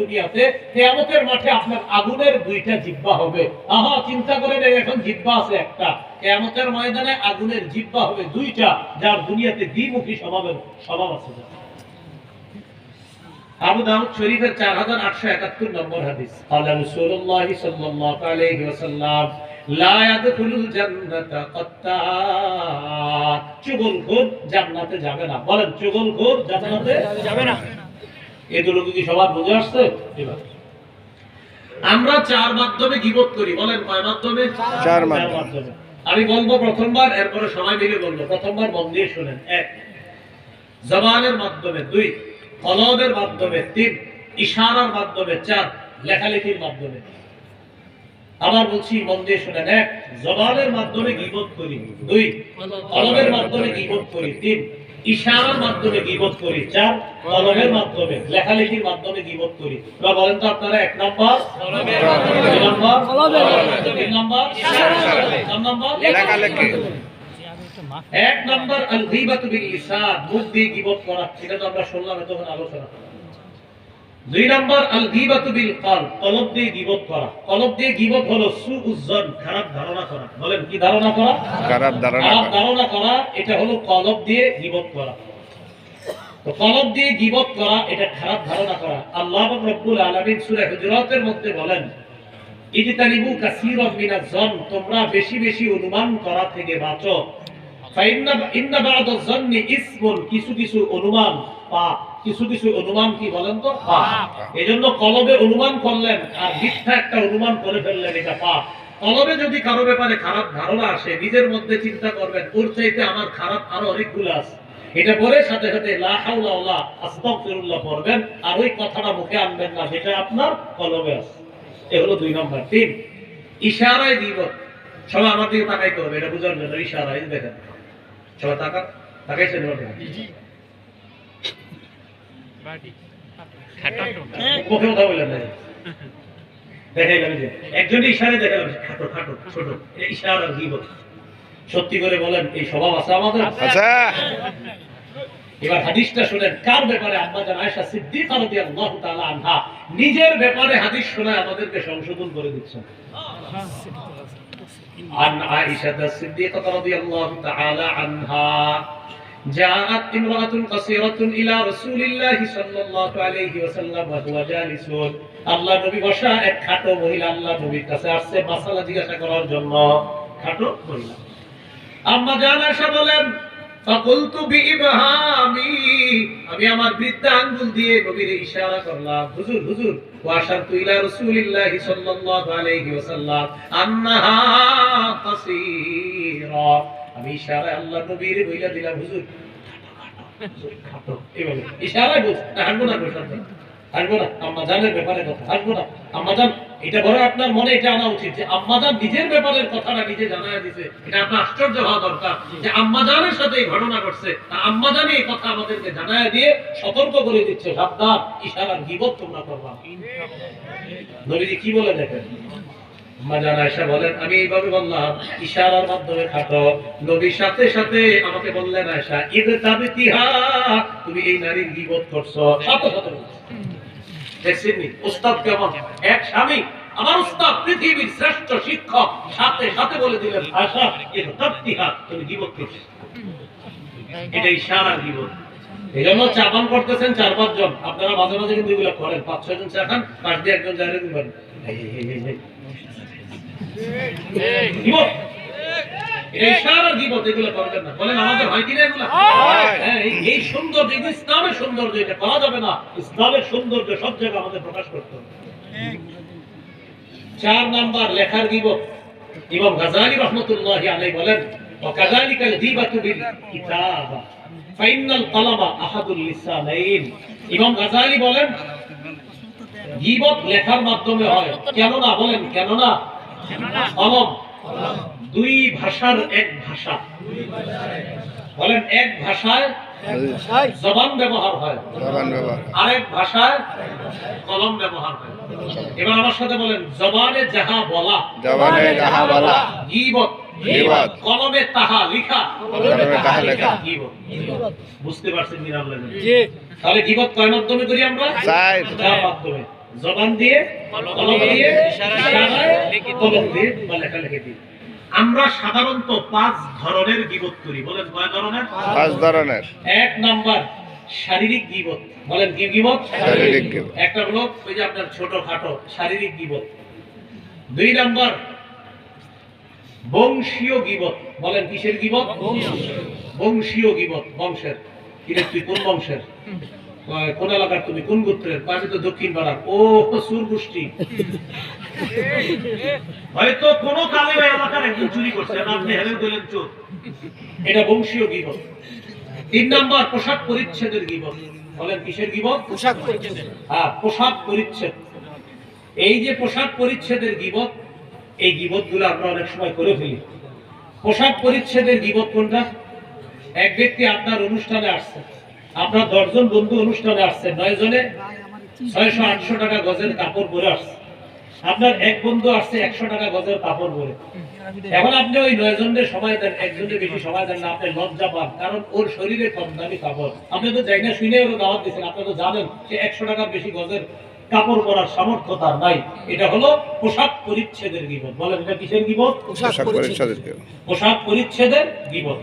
দুনিয়াতে কেয়ামতের মাঠে আপনার আগুনের দুইটা জিব্বা হবে আহা চিন্তা করে নেই এখন জিব্বা আছে একটা কেয়ামতের ময়দানে আগুনের জিব্বা হবে দুইটা যার দুনিয়াতে দ্বিমুখী স্বভাবের স্বভাব আছে আবু দাউদ শরীফের 4871 নম্বর হাদিস قال رسول الله صلى الله عليه وسلم لا يدخل الجنة قطات চুগলখোর জান্নাতে যাবে না বলেন চুগলখোর জান্নাতে যাবে না এগুলো কি সবার বুঝে আসছে? আমরা চার মাধ্যমে গিবত করি বলেন কয় মাধ্যমে? চার মাধ্যমে। আমি বলব প্রথমবার এরপরে সবাই মিলে বলব। প্রথমবার মন দিয়ে শুনেন। এক জবানের মাধ্যমে। দুই কলমের মাধ্যমে। তিন ইশারার মাধ্যমে। চার লেখালেখির মাধ্যমে। আবার বলছি মন দিয়ে শুনেন। এক জবানের মাধ্যমে গিবত করি। দুই কলমের মাধ্যমে গিবত করি। তিন ইশারার মাধ্যমে গিবত করি চার কলমের মাধ্যমে লেখালেখির মাধ্যমে গিবত করি। বা বলেন তো আপনারা এক নম্বর দুই নম্বর তিন নম্বর চার নম্বর লেখালেখি। এক নম্বর আল গীবাতু বিল লিসান মুখ দিয়ে গিবত করা সেটা তো আমরা শুনলাম তখন আলোচনা। দুই নম্বর আল গীবাতু বিল কলব কলব দিয়ে গীবত করা। কলব দিয়ে গীবত হলো সুউজ্জন খারাপ ধারণা করা। বলেন কি ধারণা করা? খারাপ ধারণা খারাপ করা। ধারণা করা এটা হলো কলব দিয়ে গীবত করা। তো কলব দিয়ে গীবত করা এটা খারাপ ধারণা করা। আল্লাহ রব্বুল আলামিন সূরা হুজুরাতের মধ্যে বলেন ইজতানিবু কাসীরাম মিনাজ জন তোমরা বেশি বেশি অনুমান করা থেকে বাঁচো। ফাইন্না ইন্না ইসমুন কিছু কিছু অনুমান পাপ কিছু কিছু অনুমান কি বলেন তো? পাপ। জন্য কলবে অনুমান করলেন আর মিথ্যা একটা অনুমান করে ফেললেন এটা পাপ। কলবে যদি কারও ব্যাপারে খারাপ ধারণা আসে নিজের মধ্যে চিন্তা করবেন ওর চাইতে আমার খারাপ আরও অনেকগুলো আছে। এটা পরে সাথে সাথে আস্তাগফিরুল্লাহ পড়বেন আর ওই কথাটা মুখে আনবেন না যেটা আপনার কলবে আছে। এ হলো দুই নম্বর। তিন ইশারায় দিব। সবাই আমার দিকে তাকাইতে হবে এটা বুঝার জন্য ইশারা এই যে দেখেন। সবাই তাকা তাকাইছেন। সত্যি করে বলেন এই স্বভাব আছে আমাদের এবার হাদিসটা শুনেন কার ব্যাপারে আনহা নিজের ব্যাপারে হাদিস শোনায় আমাদেরকে সংশোধন করে দিচ্ছেন। হ্যাঁ। আন আয়েশা সিদ্দিকা রাদিয়াল্লাহু তাআলা আনহা। جاءت امرأة قصيرة إلى رسول الله صلى الله عليه وسلم وهو جالس আল্লাহ নবী বসা এক খাটো মহিলা আল্লাহ নবীর কাছে আসছে মাসালা জিজ্ঞাসা করার জন্য খাটো মহিলা আম্মা জান আয়েশা বলেন فقلت بإبهامي আমি আমার বৃদ্ধা আঙ্গুল দিয়ে নবীর ইশারা করলাম হুজুর হুজুর ওয়াশারতু ইলা রাসূলিল্লাহি সাল্লাল্লাহু আলাইহি ওয়াসাল্লাম আন্নাহা কাসীরা আমি ইশারায় আল্লাহ নবীর বইলা দিলাম হুজুর। খাটো। এভাবে ইশারায় বুঝ। হাঁটবো না বসার না। আম্মা ব্যাপারে কথা হাঁটবো না। আম্মা এটা বড় আপনার মনে এটা আনা উচিত যে আম্মা নিজের ব্যাপারের কথাটা নিজে জানায় দিছে। এটা আপনার আশ্চর্য হওয়া দরকার যে আম্মা জানের সাথে এই ঘটনা ঘটছে। এই কথা আমাদেরকে জানায় দিয়ে সতর্ক করে দিচ্ছে। সাবধান ইশারার গিবত তোমরা করবা। নবীজি কি বলে দেখেন? শ্রেষ্ঠ শিক্ষক, সাথে সাথে বলে দিলেন এটা ইশারার গিবত এই জন্য করতেছেন চার পাঁচ জন আপনারা মাঝে মাঝে কিন্তু করেন। পাঁচ ছয় জন খান পাশ দিয়ে একজন যায় দিবেন। গিবত এটা ইশারার গিবত এগুলো করবেন না বলেন আমাদের হয় কিনা এগুলো হয়। হ্যাঁ এই- এই সৌন্দর্য এগুলো ইসলামের সৌন্দর্য এটা করা যাবে না ইসলামের সৌন্দর্য সব জায়গায় আমাদের প্রকাশ করতে হবে চার নাম্বার লেখার গিবত ইমাম গাজালি রহমতুল্লাহি আলাইহি বলেন وكذلك الغيبة بالكتابة فإن القلم أحد اللسانين ইমাম গাজালি বলেন গীবত লেখার মাধ্যমে হয়। কেন না বলেন কেন না কলম। দুই ভাষার এক ভাষা। বলেন এক ভাষায় জবান ব্যবহার হয়। আরেক ভাষায় কলম ব্যবহার হয়। এবার আমার সাথে বলেন জবানে যাহা বলা। জবানে যাহা বলা। গীবত। কলমে তাহা লিখা। কলমে তাহা লেখা। গীবত। বুঝতে পারছেন আপনারা? তাহলে গিবত কয় মাধ্যমে করি আমরা? চার মাধ্যমে। জবান দিয়ে কলম দিয়ে কলম দিয়ে। বা লেখালেখি দিয়ে আমরা সাধারণত পাঁচ ধরনের গিবত করি। বলেন কয় ধরনের? পাঁচ ধরনের। এক নাম্বার শারীরিক গিবত। বলেন কি গিবত? শারীরিক গীবত। একটা হলো ওই যে আপনার ছোট খাটো শারীরিক গিবত। দুই নাম্বার বংশীয় গিবত। বলেন কিসের গিবত? বংশীয় গিবত বংশের। কিরে তুই কোন বংশের? কোন এলাকার তুমি? কোন গোত্রের? আমি তো দক্ষিণ পাড়ার। ও সুর গোষ্ঠী। হয়তো কোন কালে এলাকার একজন চুরি করছে আর আপনি হেলেন চোর। এটা বংশীয় তিন নাম্বার পোশাক পরিচ্ছেদের বলেন কিসের পোশাক পরিচ্ছদ হ্যাঁ পোশাক পরিচ্ছেদ। এই যে পোশাক পরিচ্ছেদের গিবত এই গিবতগুলো আমরা অনেক সময় করে ফেলি। পোশাক পরিচ্ছেদের গিবত কোনটা? এক ব্যক্তি আপনার অনুষ্ঠানে আসছে। আপনার দশজন বন্ধু অনুষ্ঠানে আসছে নয় জনে? ছয়শো আটশো টাকা গজের কাপড় পরে আসছে। আপনার এক বন্ধু আসছে একশো টাকা গজের কাপড় পরে। এখন আপনি ওই নয় জনের সময় দেন একজনের বেশি সময় দেন না আপনি লজ্জা পান কারণ ওর শরীরে কম দামি কাপড়। আপনি তো যাই না শুনে ওর দাওয়াত দিচ্ছেন আপনি তো জানেন যে একশো টাকার বেশি গজের কাপড় পরার সামর্থ্য তার নাই। এটা হলো পোশাক পরিচ্ছেদের গিবত। বলেন এটা কিসের গিবত? পোশাক পোশাক পরিচ্ছদ পরিচ্ছদের কেউ পোশাক পরিচ্ছেদের গিবত।